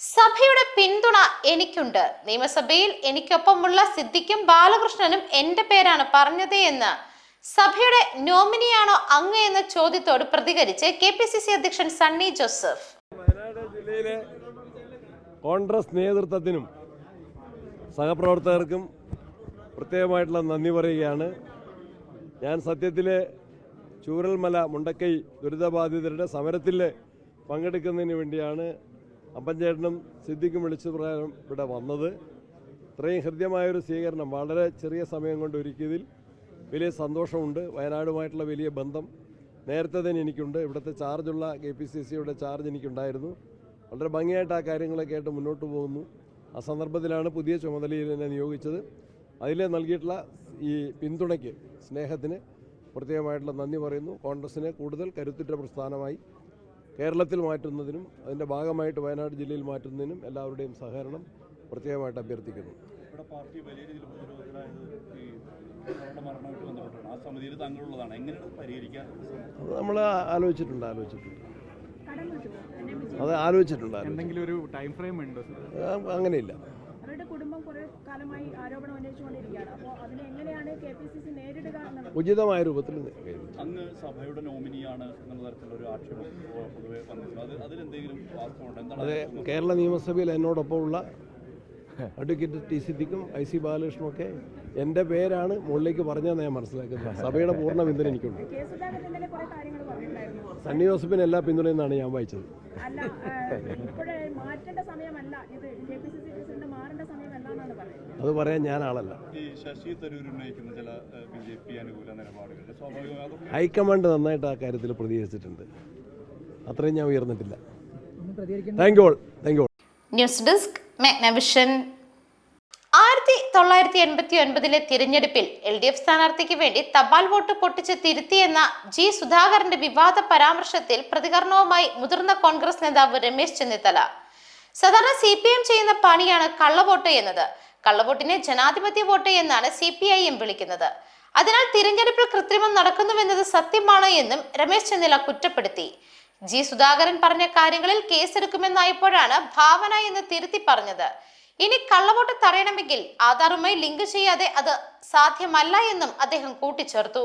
സഭയുടെ പിന്തുണ എനിക്കുണ്ട്. നിയമസഭയിൽ എനിക്കൊപ്പമുള്ള സിദ്ധിക്കും ബാലകൃഷ്ണനും എന്റെ പേരാണ് പറഞ്ഞത് എന്ന്. സഭയുടെ നോമിനിയാണോ അങ്ങ് എന്ന ചോദ്യത്തോട് പ്രതികരിച്ച് കെ പി സി സി അധ്യക്ഷൻ സണ്ണി ജോസഫ്. വയനാട് ജില്ലയിലെ കോൺഗ്രസ് നേതൃത്വത്തിനും സഹപ്രവർത്തകർക്കും പ്രത്യേകമായിട്ടുള്ള നന്ദി പറയുകയാണ്. ഞാൻ സത്യത്തിലെ ചൂരൽമല മുണ്ടക്കൈ ദുരിതബാധിതരുടെ സമരത്തിൽ പങ്കെടുക്കുന്നതിന് വേണ്ടിയാണ് അപ്പഞ്ചേട്ടനും സിദ്ദിഖും വിളിച്ചു പ്രകാരം ഇവിടെ വന്നത്. ഇത്രയും ഹൃദ്യമായൊരു സ്വീകരണം വളരെ ചെറിയ സമയം കൊണ്ട് ഒരുക്കിയതിൽ വലിയ സന്തോഷമുണ്ട്. വയനാടുമായിട്ടുള്ള വലിയ ബന്ധം നേരത്തെ തന്നെ എനിക്കുണ്ട്. ഇവിടുത്തെ ചാർജുള്ള കെ പി സി സിയുടെ ചാർജ് എനിക്കുണ്ടായിരുന്നു. വളരെ ഭംഗിയായിട്ട് ആ കാര്യങ്ങളൊക്കെ ആയിട്ട് മുന്നോട്ട് പോകുന്നു. ആ സന്ദർഭത്തിലാണ് പുതിയ ചുമതലയിൽ എന്നെ നിയോഗിച്ചത്. അതിൽ നൽകിയിട്ടുള്ള ഈ പിന്തുണയ്ക്ക് സ്നേഹത്തിന് പ്രത്യേകമായിട്ടുള്ള നന്ദി പറയുന്നു. കോൺഗ്രസിനെ കൂടുതൽ കരുത്തുറ്റ പ്രസ്ഥാനമായി കേരളത്തിൽ മാറ്റുന്നതിനും അതിന്റെ ഭാഗമായിട്ട് വയനാട് ജില്ലയിൽ മാറ്റുന്നതിനും എല്ലാവരുടെയും സഹകരണം പ്രത്യേകമായിട്ട് അഭ്യർത്ഥിക്കുന്നു. ഇവിടെ പാർട്ടി വലിയ രീതിയിൽ പ്രതിരോധത്തിലായത് ഈ മരണമായിട്ട് ബന്ധപ്പെട്ടാണ്. ആ സമിതിയിൽ താങ്കളുള്ളതാണ് എങ്ങനെയാണ് അത് പരിഹരിക്കാൻ അത് നമ്മൾ ആലോചിച്ചിട്ടുണ്ട് ആലോചിച്ചിട്ടുണ്ട്. അത് ആലോചിച്ചിട്ടുണ്ട്. എന്തെങ്കിലും ഒരു ടൈം ഫ്രെയിം ഉണ്ടോ അങ്ങനെയില്ല. കുറെ കാലമായി ആരോപണം ഉന്നയിച്ചുകൊണ്ടിരിക്കുകയാണ്. അപ്പോൾ അതിനെ എങ്ങനെയാണ് കെ പി സി സി നേരിടുക എന്നുള്ളത്? ഉചിതമായ രൂപത്തിൽ സഭയുടെ നോമിനിയാണ് എന്ന തരത്തിലുള്ള ഒരു ആക്ഷേപം പൊ- പൊതുവെ വന്നിട്ടുണ്ട് അത് അതിലെന്തെങ്കിലും കേരള നിയമസഭയിൽ എന്നോടൊപ്പമുള്ള അഡ്വക്കേറ്റ് ടി സിദ്ദിഖും ഐ സി ബാലകൃഷ്ണനും ഒക്കെ എന്റെ പേരാണ് മുകളിലേക്ക് പറഞ്ഞതെന്ന് ഞാൻ മനസ്സിലാക്കുന്നത്. സഭയുടെ പൂർണ പിന്തുണ എനിക്കുണ്ട്. സണ്ണി ജോസഫിന് എല്ലാ പിന്തുണയെന്നാണ് ഞാൻ വായിച്ചത്. അല്ല ഇപ്പോഴേ മാറ്റേണ്ട സമയമല്ല. ഇത് K P C C president മാറേണ്ട സമയമല്ല എന്നാണ് പറയുന്നത് അത് പറയാൻ ഞാൻ ആളല്ല ഈ ശശി തരൂർ ഉന്നയിക്കുന്ന ചില ബി അനുകൂല നിലപാടുകൾ സ്വാഭാവികമായി അതൊക്കെ ഹൈക്കമാൻഡ് നന്നായിട്ട് ആ കാര്യത്തിൽ പ്രതികരിച്ചിട്ടുണ്ട്. അത്രയും ഞാൻ ഉയർന്നിട്ടില്ല. Thank you all thank you news desk Magnavision ആയിരത്തി തൊള്ളായിരത്തി എൺപത്തി ഒൻപതിലെ തിരഞ്ഞെടുപ്പിൽ എൽ ഡി എഫ് സ്ഥാനാർത്ഥിക്ക് വേണ്ടി തപാൽ വോട്ട് പൊട്ടിച്ച് തിരുത്തിയെന്ന ജി സുധാകരന്റെ വിവാദ പരാമർശത്തിൽ പ്രതികരണവുമായി മുതിർന്ന കോൺഗ്രസ് നേതാവ് രമേശ് ചെന്നിത്തല. സാധാരണ സി പി എം ചെയ്യുന്ന പണിയാണ് കള്ളവോട്ട് എന്നത്. കള്ളവോട്ടിനെ ജനാധിപത്യ വോട്ട് എന്നാണ് സി പി ഐ എം വിളിക്കുന്നത്. അതിനാൽ തിരഞ്ഞെടുപ്പിൽ കൃത്രിമം നടക്കുന്നുവെന്നത് സത്യമാണ് എന്നും രമേശ് ചെന്നില കുറ്റപ്പെടുത്തി. ജി സുധാകരൻ പറഞ്ഞ കാര്യങ്ങളിൽ കേസെടുക്കുമെന്നായപ്പോഴാണ് ഭാവന എന്ന് തിരുത്തി പറഞ്ഞത്. ഇനി കള്ളവോട്ട് തടയണമെങ്കിൽ ആധാറുമായി ലിങ്ക് ചെയ്യാതെ അത് സാധ്യമല്ല എന്നും അദ്ദേഹം കൂട്ടിച്ചേർത്തു.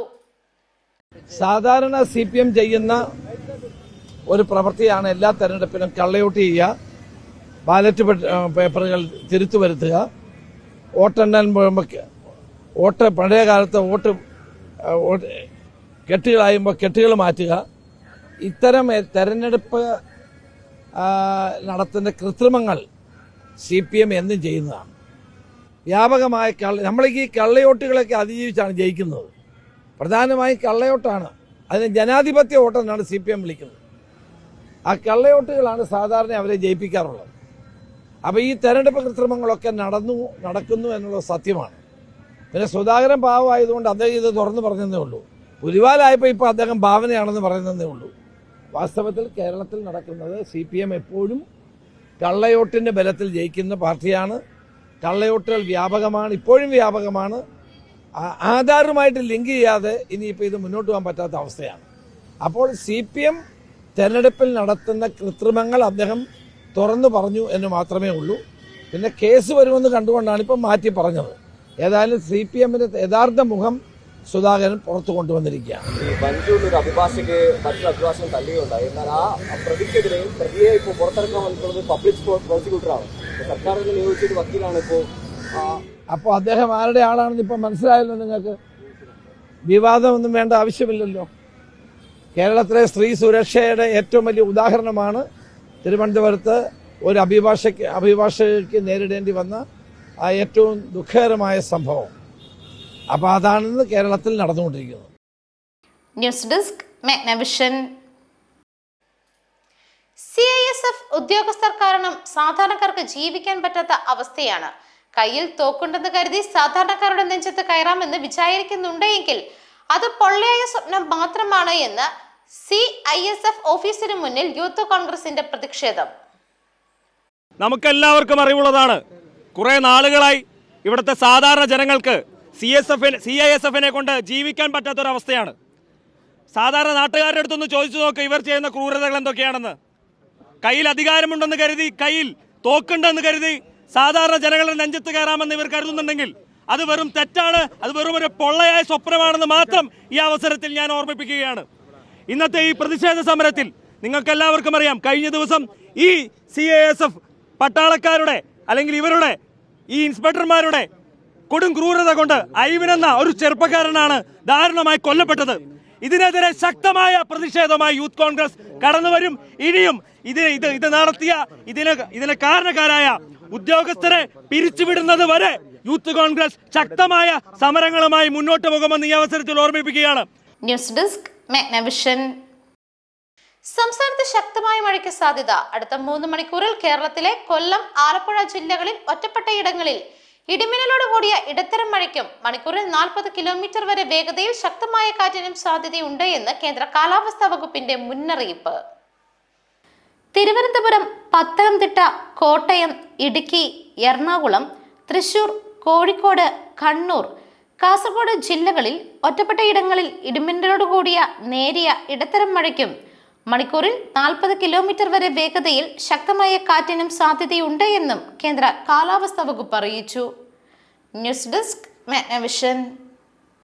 സാധാരണ സി പി എം ചെയ്യുന്ന ഒരു പ്രവൃത്തിയാണ് എല്ലാ തെരഞ്ഞെടുപ്പിലും കള്ളയോട്ട് ചെയ്യുക. ബാലറ്റ് പേപ്പറുകൾ തിരുത്തു വരുത്തുക. വോട്ടെണ്ണാൻ പോകുമ്പോൾ വോട്ട് പഴയ കാലത്ത് വോട്ട് കെട്ടുകളായുമ്പോൾ കെട്ടുകൾ മാറ്റുക. ഇത്തരം തെരഞ്ഞെടുപ്പ് നടത്തുന്ന കൃത്രിമങ്ങൾ സി പി എം എന്നും ചെയ്യുന്നതാണ്. വ്യാപകമായ കള്ള നമ്മളേക്ക് ഈ കള്ളയോട്ടുകളൊക്കെ അതിജീവിച്ചാണ് ജയിക്കുന്നത്. പ്രധാനമായും കള്ളയോട്ടാണ്. അതിന് ജനാധിപത്യ വോട്ടെന്നാണ് സി പി എം വിളിക്കുന്നത്. ആ കള്ളയോട്ടുകളാണ് സാധാരണ അവരെ ജയിപ്പിക്കാറുള്ളത്. അപ്പോൾ ഈ തെരഞ്ഞെടുപ്പ് കൃത്രിമങ്ങളൊക്കെ നടന്നു നടക്കുന്നു എന്നുള്ളത് സത്യമാണ്. പിന്നെ സുധാകരൻ പാവമായതുകൊണ്ട് അദ്ദേഹം ഇത് തുറന്നു പറഞ്ഞതേ ഉള്ളൂ. പുലിവാലായപ്പോൾ ഇപ്പോൾ അദ്ദേഹം ഭാവനയാണെന്ന് പറയുന്നതേ ഉള്ളൂ. വാസ്തവത്തിൽ കേരളത്തിൽ നടക്കുന്നത് സി പി എം എപ്പോഴും കള്ളയോട്ടിന്റെ ബലത്തിൽ ജയിക്കുന്ന പാർട്ടിയാണ്. കള്ളയോട്ടുകൾ വ്യാപകമാണ് ഇപ്പോഴും വ്യാപകമാണ്. ആധാറുമായിട്ട് ലിങ്ക് ചെയ്യാതെ ഇനിയിപ്പോൾ ഇത് മുന്നോട്ട് പോകാൻ പറ്റാത്ത അവസ്ഥയാണ്. അപ്പോൾ സി പി എം തെരഞ്ഞെടുപ്പിൽ നടത്തുന്ന കൃത്രിമങ്ങൾ അദ്ദേഹം തുറന്നു പറഞ്ഞു എന്ന് മാത്രമേ ഉള്ളൂ. പിന്നെ കേസ് വരുമെന്ന് കണ്ടുകൊണ്ടാണ് ഇപ്പം മാറ്റി പറഞ്ഞത്. ഏതായാലും സി പി എമ്മിന്റെ യഥാർത്ഥ മുഖം സുധാകരൻ പുറത്തു കൊണ്ടുവന്നിരിക്കുകയാണ്. ബഞ്ചൂരിൽ മറ്റൊരു അഭിഭാഷകൻ എന്നാൽ ആ പ്രതിയെ ഇപ്പോൾ പുറത്തിറക്കാൻ വന്നിട്ടുള്ളത് പബ്ലിക് പ്രോസിക്യൂട്ടറാണ് സർക്കാരിനെ നിയോഗിച്ചൊരു വക്കീലാണ് ഇപ്പോൾ അപ്പോൾ അദ്ദേഹം ആരുടെ ആളാണെന്ന് ഇപ്പം മനസ്സിലായല്ലോ നിങ്ങൾക്ക്? വിവാദമൊന്നും വേണ്ട ആവശ്യമില്ലല്ലോ. കേരളത്തിലെ സ്ത്രീ സുരക്ഷയുടെ ഏറ്റവും വലിയ ഉദാഹരണമാണ് തിരുവനന്തപുരത്ത് ഒരു അഭിഭാഷയ്ക്ക് അഭിഭാഷകയ്ക്ക് നേരിടേണ്ടി വന്ന ആ ഏറ്റവും ദുഃഖകരമായ സംഭവം. അപ്പോൾ അതാണെന്ന് കേരളത്തിൽ നടന്നുകൊണ്ടിരിക്കുന്നത് news desk Magnavision C I S F ഉദ്യോഗസ്ഥർ കാരണം സാധാരണക്കാർക്ക് ജീവിക്കാൻ പറ്റാത്ത അവസ്ഥയാണ്. കയ്യിൽ തോക്കുണ്ടെന്ന് കരുതി സാധാരണക്കാരുടെ നെഞ്ചത്ത് കയറാമെന്ന് വിചാരിക്കുന്നുണ്ടെങ്കിൽ അത് പൊള്ളയായ സ്വപ്നം മാത്രമാണ് എന്ന് സി ഐ എസ് എഫ് ഓഫീസിന് മുന്നിൽ യൂത്ത് കോൺഗ്രസിന്റെ പ്രതിഷേധം. നമുക്കെല്ലാവർക്കും അറിവുള്ളതാണ്. കുറെ നാളുകളായി ഇവിടുത്തെ സാധാരണ ജനങ്ങൾക്ക് C S F C I S എഫിനെ കൊണ്ട് ജീവിക്കാൻ പറ്റാത്തൊരവസ്ഥയാണ്. സാധാരണ നാട്ടുകാരുടെ അടുത്തൊന്ന് ചോദിച്ചു നോക്ക് ഇവർ ചെയ്യുന്ന ക്രൂരതകൾ എന്തൊക്കെയാണെന്ന്. കയ്യിൽ അധികാരമുണ്ടെന്ന് കരുതി കയ്യിൽ തോക്കുണ്ടെന്ന് കരുതി സാധാരണ ജനങ്ങളുടെ നെഞ്ചത്ത് കയറാമെന്ന് ഇവർ കരുതുന്നുണ്ടെങ്കിൽ അത് വെറും തെറ്റാണ് അത് വെറും ഒരു പൊള്ളയായ സ്വപ്നമാണെന്ന് മാത്രം ഈ അവസരത്തിൽ ഞാൻ ഓർമ്മിപ്പിക്കുകയാണ്. ഇന്നത്തെ ഈ പ്രതിഷേധ സമരത്തിൽ നിങ്ങൾക്കെല്ലാവർക്കും അറിയാം കഴിഞ്ഞ ദിവസം ഈ സി എ എസ് എഫ് പട്ടാളക്കാരുടെ അല്ലെങ്കിൽ ഇവരുടെ ഈ ഇൻസ്പെക്ടർമാരുടെ കൊടും ക്രൂരത കൊണ്ട് ഐവൻ എന്ന ഒരു ചെറുപ്പക്കാരനാണ് ദാരുണമായി കൊല്ലപ്പെട്ടത്. ഇതിനെതിരെ ശക്തമായ പ്രതിഷേധമായി യൂത്ത് കോൺഗ്രസ് കടന്നു വരും ഇനിയും ഇതിന് ഇത് ഇത് നടത്തിയ ഇതിന് ഇതിന് കാരണക്കാരായ ഉദ്യോഗസ്ഥരെ പിരിച്ചുവിടുന്നത് വരെ യൂത്ത് കോൺഗ്രസ് ശക്തമായ സമരങ്ങളുമായി മുന്നോട്ട് പോകുമെന്ന് ഈ അവസരത്തിൽ ഓർമ്മിപ്പിക്കുകയാണ്. ന്യൂസ് ഡെസ്ക് മെഗ്നവിഷൻ സംസ്ഥാനത്ത് ശക്തമായ മഴയ്ക്ക് സാധ്യത. അടുത്ത മൂന്ന് മണിക്കൂറിൽ കേരളത്തിലെ കൊല്ലം ആലപ്പുഴ ജില്ലകളിൽ ഒറ്റപ്പെട്ട ഇടങ്ങളിൽ ഇടിമിന്നലോട് കൂടിയ ഇടത്തരം മഴയ്ക്കും മണിക്കൂറിൽ നാൽപ്പത് കിലോമീറ്റർ വരെ വേഗതയിൽ ശക്തമായ കാറ്റിനും സാധ്യതയുണ്ട് എന്ന് കേന്ദ്ര കാലാവസ്ഥാ വകുപ്പിന്റെ മുന്നറിയിപ്പ്. തിരുവനന്തപുരം പത്തനംതിട്ട കോട്ടയം ഇടുക്കി എറണാകുളം തൃശൂർ കോഴിക്കോട് കണ്ണൂർ കാസർഗോഡ് ജില്ലകളിൽ ഒറ്റപ്പെട്ട ഇടങ്ങളിൽ ഇടിമിന്നലോട് കൂടിയ നേരിയ ഇടത്തരം മഴയ്ക്കും മണിക്കൂറിൽ നാൽപ്പത് കിലോമീറ്റർ വരെ വേഗതയിൽ ശക്തമായ കാറ്റിനും സാധ്യതയുണ്ട് എന്നും കേന്ദ്ര കാലാവസ്ഥാ വകുപ്പ് അറിയിച്ചു. News desk മെഗ്നവിഷൻ